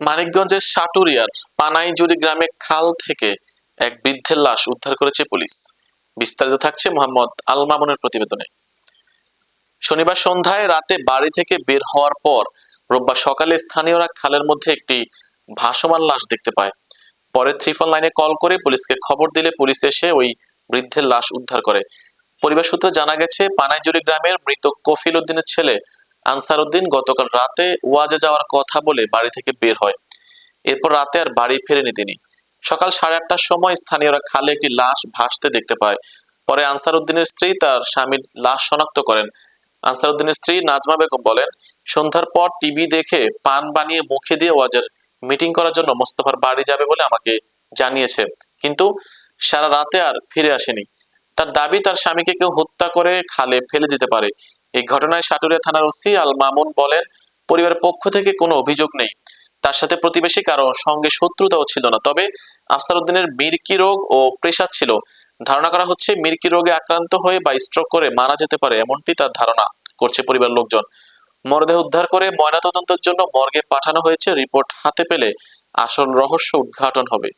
মানিকগঞ্জের সাটুরিয়ার পানাইজুরি গ্রামে খাল থেকে এক বৃদ্ধের লাশ উদ্ধার করেছে পুলিশ। বিস্তারিত থাকছে মোহাম্মদ আল মামুনের প্রতিবেদনে। শনিবার সন্ধ্যায় রাতে বাড়ি থেকে বের হওয়ার পর রোববার সকালে স্থানীয়রা খালের মধ্যে একটি ভাসমান লাশ দেখতে পায়। পরে ত্রিফল লাইনে কল করে পুলিশকে খবর দিলে পুলিশ এসে ওই বৃদ্ধের লাশ উদ্ধার করে। পরিবার সূত্রে জানা গেছে পানাইজুরি গ্রামের মৃত কফিল উদ্দিনের ছেলে আনসার উদ্দিন গতকাল রাতে ওয়াজে যাওয়ার কথা বলে বাড়ি থেকে বের হয়। এরপর রাতে আর বাড়ি ফেরেনি তিনি। সকাল সাড়ে আটটার সময় স্থানীয়রা খালে একটি লাশ ভাসতে দেখতে পায়। পরে আনসার উদ্দিনের স্ত্রী তার স্বামীর লাশ শনাক্ত করেন। আনসার উদ্দিনের স্ত্রী নাজমা বেগম বলেন, সন্ধ্যার পর টিভি দেখে পান বানিয়ে মুখে দিয়ে ওয়াজের মিটিং করার জন্য মোস্তফার বাড়ি যাবে বলে আমাকে জানিয়েছে। কিন্তু সারা রাতে আর ফিরে আসেনি। তার দাবি, তার স্বামীকে কেউ হত্যা করে খালে ফেলে দিতে পারে। এই ঘটনায় সাটুরিয়া থানার ওসি আল মামুন বলেন, পরিবারের পক্ষ থেকে কোনো অভিযোগ নেই। তার সাথে প্রতিবেশী কারও সঙ্গে শত্রুতাও ছিল না। তবে আফসার উদ্দিনের মির্কি রোগ ও প্রেশার ছিল। ধারণা করা হচ্ছে মির্কি রোগে আক্রান্ত হয়ে বা স্ট্রোক করে মারা যেতে পারে এমনটি তার ধারণা করছে পরিবার লোকজন। মরদেহ উদ্ধার করে ময়নাতদন্তের জন্য মর্গে পাঠানো হয়েছে। রিপোর্ট হাতে পেলে আসল রহস্য উদ্ঘাটন হবে।